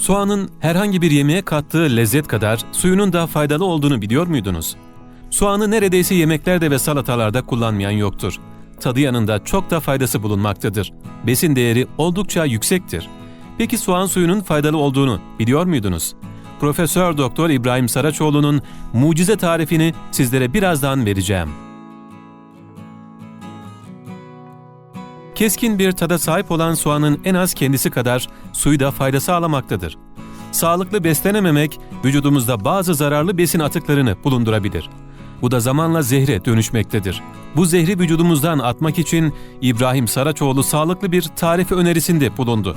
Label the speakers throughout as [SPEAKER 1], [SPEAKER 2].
[SPEAKER 1] Soğanın herhangi bir yemeğe kattığı lezzet kadar suyunun da faydalı olduğunu biliyor muydunuz? Soğanı neredeyse yemeklerde ve salatalarda kullanmayan yoktur. Tadı yanında çok da faydası bulunmaktadır. Besin değeri oldukça yüksektir. Peki soğan suyunun faydalı olduğunu biliyor muydunuz? Profesör Doktor İbrahim Saraçoğlu'nun mucize tarifini sizlere birazdan vereceğim. Keskin bir tada sahip olan soğanın en az kendisi kadar suyu da fayda sağlamaktadır. Sağlıklı beslenememek vücudumuzda bazı zararlı besin atıklarını bulundurabilir. Bu da zamanla zehre dönüşmektedir. Bu zehri vücudumuzdan atmak için İbrahim Saraçoğlu sağlıklı bir tarifi önerisinde bulundu.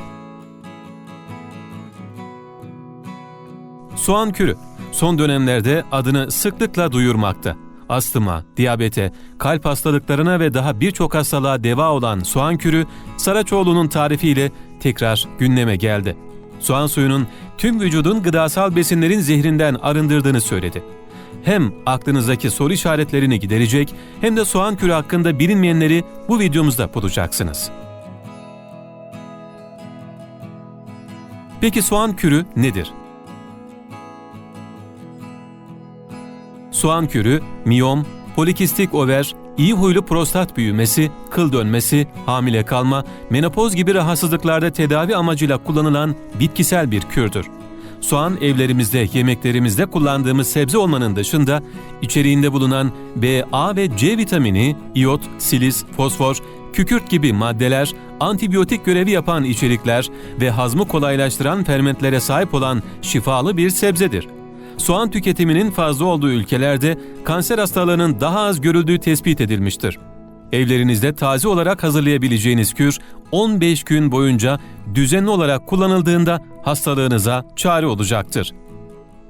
[SPEAKER 1] Soğan kürü son dönemlerde adını sıklıkla duyurmakta. Astıma, diyabete, kalp hastalıklarına ve daha birçok hastalığa deva olan soğan kürü Saraçoğlu'nun tarifiyle tekrar gündeme geldi. Soğan suyunun tüm vücudun gıdasal besinlerin zehrinden arındırdığını söyledi. Hem aklınızdaki soru işaretlerini giderecek hem de soğan kürü hakkında bilinmeyenleri bu videomuzda bulacaksınız. Peki soğan kürü nedir? Soğan kürü, miyom, polikistik over, iyi huylu prostat büyümesi, kıl dönmesi, hamile kalma, menopoz gibi rahatsızlıklarda tedavi amacıyla kullanılan bitkisel bir kürdür. Soğan evlerimizde, yemeklerimizde kullandığımız sebze olmanın dışında içeriğinde bulunan B, A ve C vitamini, iot, siliz, fosfor, kükürt gibi maddeler, antibiyotik görevi yapan içerikler ve hazmı kolaylaştıran fermentlere sahip olan şifalı bir sebzedir soğan tüketiminin fazla olduğu ülkelerde kanser hastalığının daha az görüldüğü tespit edilmiştir. Evlerinizde taze olarak hazırlayabileceğiniz kür 15 gün boyunca düzenli olarak kullanıldığında hastalığınıza çare olacaktır.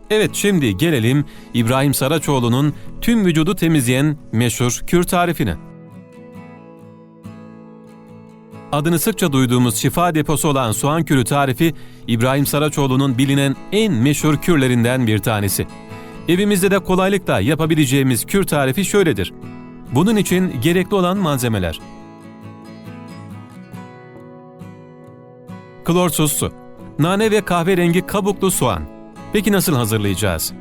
[SPEAKER 1] Evet şimdi gelelim İbrahim Saraçoğlu'nun tüm vücudu temizleyen meşhur kür tarifine. Adını sıkça duyduğumuz şifa deposu olan soğan kürü tarifi İbrahim Saraçoğlu'nun bilinen en meşhur kürlerinden bir tanesi. Evimizde de kolaylıkla yapabileceğimiz kür tarifi şöyledir. Bunun için gerekli olan malzemeler. Klorsuz su, nane ve kahverengi kabuklu soğan. Peki nasıl hazırlayacağız?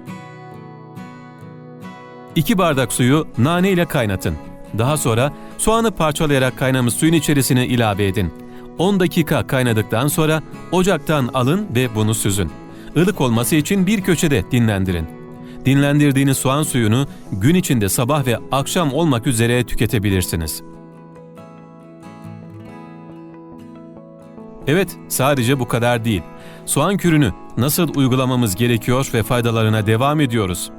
[SPEAKER 1] 2 bardak suyu nane ile kaynatın. Daha sonra soğanı parçalayarak kaynamış suyun içerisine ilave edin. 10 dakika kaynadıktan sonra ocaktan alın ve bunu süzün. Ilık olması için bir köşede dinlendirin. Dinlendirdiğiniz soğan suyunu gün içinde sabah ve akşam olmak üzere tüketebilirsiniz. Evet, sadece bu kadar değil. Soğan kürünü nasıl uygulamamız gerekiyor ve faydalarına devam ediyoruz.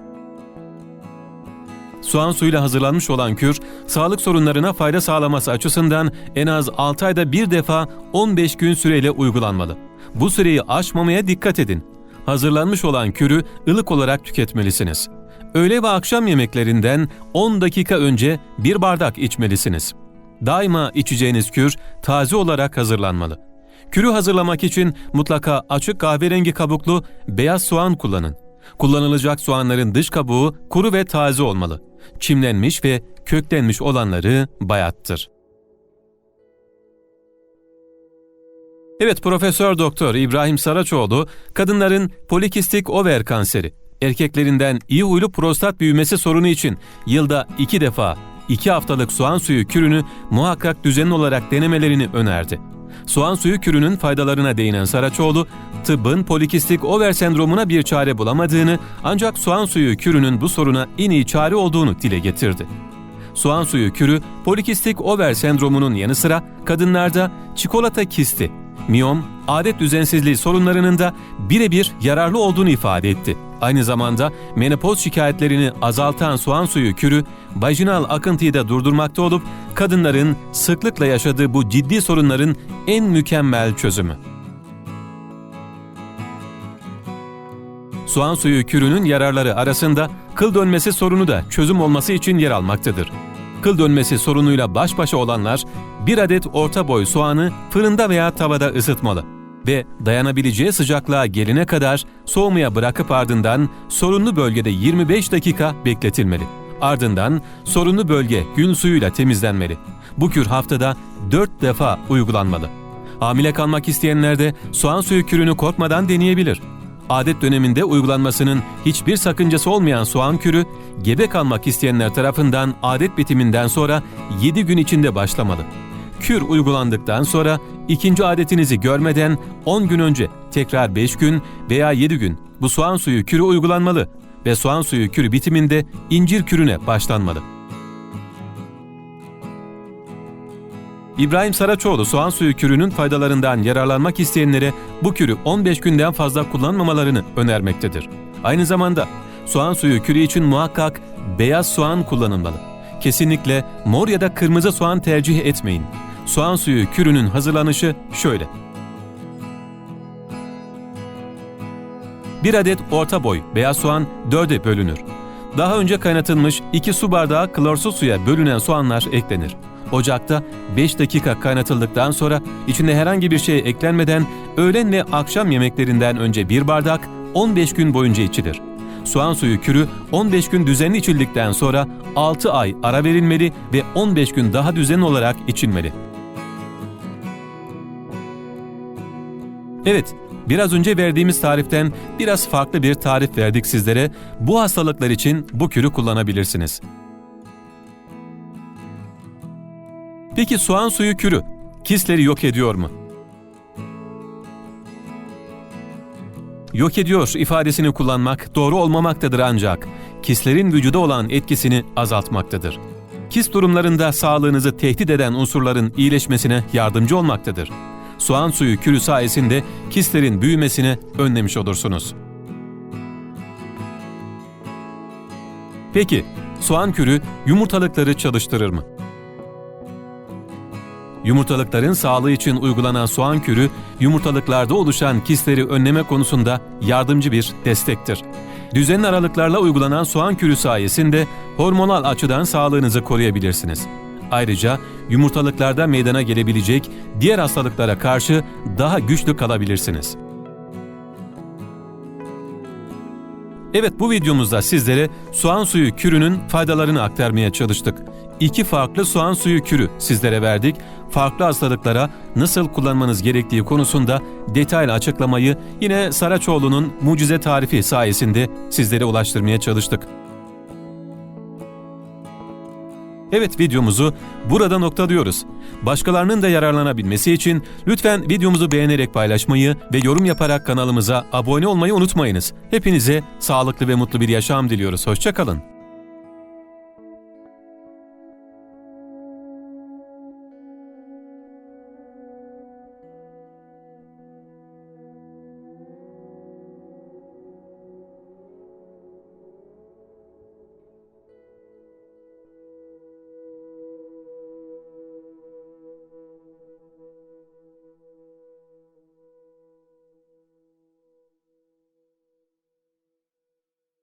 [SPEAKER 1] Soğan suyuyla hazırlanmış olan kür, sağlık sorunlarına fayda sağlaması açısından en az 6 ayda bir defa 15 gün süreyle uygulanmalı. Bu süreyi aşmamaya dikkat edin. Hazırlanmış olan kürü ılık olarak tüketmelisiniz. Öğle ve akşam yemeklerinden 10 dakika önce bir bardak içmelisiniz. Daima içeceğiniz kür taze olarak hazırlanmalı. Kürü hazırlamak için mutlaka açık kahverengi kabuklu beyaz soğan kullanın. Kullanılacak soğanların dış kabuğu kuru ve taze olmalı çimlenmiş ve köklenmiş olanları bayattır. Evet Profesör Doktor İbrahim Saraçoğlu, kadınların polikistik over kanseri, erkeklerinden iyi huylu prostat büyümesi sorunu için yılda iki defa iki haftalık soğan suyu kürünü muhakkak düzenli olarak denemelerini önerdi. Soğan suyu kürünün faydalarına değinen Saraçoğlu, tıbbın polikistik over sendromuna bir çare bulamadığını ancak soğan suyu kürünün bu soruna en iyi çare olduğunu dile getirdi. Soğan suyu kürü polikistik over sendromunun yanı sıra kadınlarda çikolata kisti, miyom, adet düzensizliği sorunlarının da birebir yararlı olduğunu ifade etti. Aynı zamanda menopoz şikayetlerini azaltan soğan suyu kürü, vajinal akıntıyı da durdurmakta olup kadınların sıklıkla yaşadığı bu ciddi sorunların en mükemmel çözümü. Soğan suyu kürünün yararları arasında kıl dönmesi sorunu da çözüm olması için yer almaktadır. Kıl dönmesi sorunuyla baş başa olanlar bir adet orta boy soğanı fırında veya tavada ısıtmalı ve dayanabileceği sıcaklığa gelene kadar soğumaya bırakıp ardından sorunlu bölgede 25 dakika bekletilmeli. Ardından sorunlu bölge gün suyuyla temizlenmeli. Bu kür haftada 4 defa uygulanmalı. Hamile kalmak isteyenler de soğan suyu kürünü korkmadan deneyebilir. Adet döneminde uygulanmasının hiçbir sakıncası olmayan soğan kürü, gebe kalmak isteyenler tarafından adet bitiminden sonra 7 gün içinde başlamalı. Kür uygulandıktan sonra ikinci adetinizi görmeden 10 gün önce tekrar 5 gün veya 7 gün bu soğan suyu kürü uygulanmalı ve soğan suyu kürü bitiminde incir kürüne başlanmalı. İbrahim Saraçoğlu soğan suyu kürünün faydalarından yararlanmak isteyenlere bu kürü 15 günden fazla kullanmamalarını önermektedir. Aynı zamanda soğan suyu kürü için muhakkak beyaz soğan kullanılmalı. Kesinlikle mor ya da kırmızı soğan tercih etmeyin. Soğan suyu kürünün hazırlanışı şöyle. 1 adet orta boy beyaz soğan 4'e bölünür. Daha önce kaynatılmış 2 su bardağı klorsuz suya bölünen soğanlar eklenir. Ocakta 5 dakika kaynatıldıktan sonra içine herhangi bir şey eklenmeden öğlen ve akşam yemeklerinden önce 1 bardak 15 gün boyunca içilir. Soğan suyu kürü 15 gün düzenli içildikten sonra 6 ay ara verilmeli ve 15 gün daha düzenli olarak içilmeli. Evet, biraz önce verdiğimiz tariften biraz farklı bir tarif verdik sizlere. Bu hastalıklar için bu kürü kullanabilirsiniz. Peki soğan suyu kürü kisleri yok ediyor mu? Yok ediyor ifadesini kullanmak doğru olmamaktadır ancak kislerin vücuda olan etkisini azaltmaktadır. Kis durumlarında sağlığınızı tehdit eden unsurların iyileşmesine yardımcı olmaktadır. Soğan suyu kürü sayesinde kislerin büyümesini önlemiş olursunuz. Peki, soğan kürü yumurtalıkları çalıştırır mı? Yumurtalıkların sağlığı için uygulanan soğan kürü, yumurtalıklarda oluşan kisleri önleme konusunda yardımcı bir destektir. Düzenli aralıklarla uygulanan soğan kürü sayesinde hormonal açıdan sağlığınızı koruyabilirsiniz. Ayrıca yumurtalıklarda meydana gelebilecek diğer hastalıklara karşı daha güçlü kalabilirsiniz. Evet bu videomuzda sizlere soğan suyu kürünün faydalarını aktarmaya çalıştık. İki farklı soğan suyu kürü sizlere verdik. Farklı hastalıklara nasıl kullanmanız gerektiği konusunda detaylı açıklamayı yine Saraçoğlu'nun mucize tarifi sayesinde sizlere ulaştırmaya çalıştık. Evet videomuzu burada noktalıyoruz. Başkalarının da yararlanabilmesi için lütfen videomuzu beğenerek paylaşmayı ve yorum yaparak kanalımıza abone olmayı unutmayınız. Hepinize sağlıklı ve mutlu bir yaşam diliyoruz. Hoşçakalın.